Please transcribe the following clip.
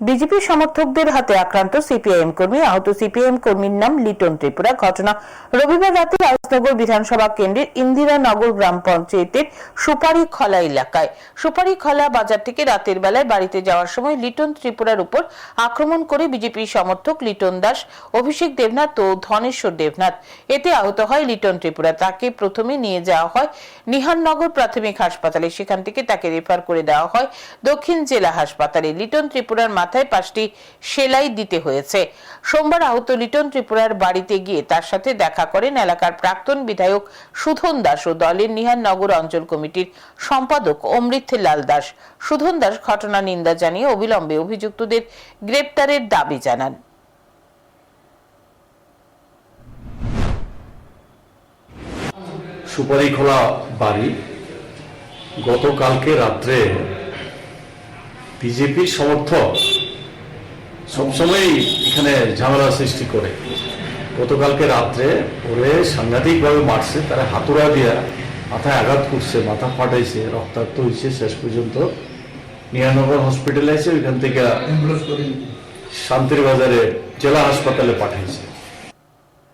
BJP সমর্থকদের হাতে আক্রান্ত সিপিআইএম কর্মী, আহত সিপিআইএম কর্মীর নাম লিটন ত্রিপুরা। ঘটনা রবিবার রাতে রাজনগর বিধানসভা কেন্দ্রের ইন্দিরানগর গ্রাম পঞ্চায়েতের সুপারি খলা এলাকায়। সুপারি খলা বাজার থেকে রাতের বেলায় বাড়িতে যাওয়ার সময় লিটন ত্রিপুরার উপর আক্রমণ করে বিজেপি সমর্থক লিটন দাস, অভিষেক দেবনাথ ও ধনেশ্বর দেবনাথ। এতে আহত হয় লিটন ত্রিপুরা। তাকে প্রথমে নিয়ে যাওয়া হয় নিহাননগর প্রাথমিক হাসপাতালে। সেখান থেকে তাকে রেফার করে দেওয়া হয় দক্ষিণ জেলা হাসপাতালে। লিটন ত্রিপুরার মাথায় পাঁচটি সেলাই দিতে হয়েছে। সোমবার আহত লিটন ত্রিপুরার বাড়িতে গিয়ে তার সাথে দেখা করেন এলাকার প্রাক্তন বিধায়ক সুধন দাস ও দলের নিহাননগর অঞ্চল কমিটির সম্পাদক অমৃত লাল দাস। সুধন দাস ঘটনা নিন্দা জানিয়ে অবিলম্বে অভিযুক্তদের গ্রেপ্তারের দাবি জানান। সুপারি খোলা বাড়ি। গতকালকে রাত্রে বিজেপির সমর্থক সবসময়ই এখানে ঝামেলা সৃষ্টি করে। গতকালকে রাত্রে ওরে সাংঘাতিকভাবে মারছে তারা হাতুড়া দিয়া মাথায় আঘাত করছে মাথা ফাটাইছে রক্তাক্ত হয়েছে শেষ পর্যন্ত। নিয়ানগর হসপিটালে আছে ওইখান থেকে শান্তির বাজারে জেলা হাসপাতালে পাঠিয়েছে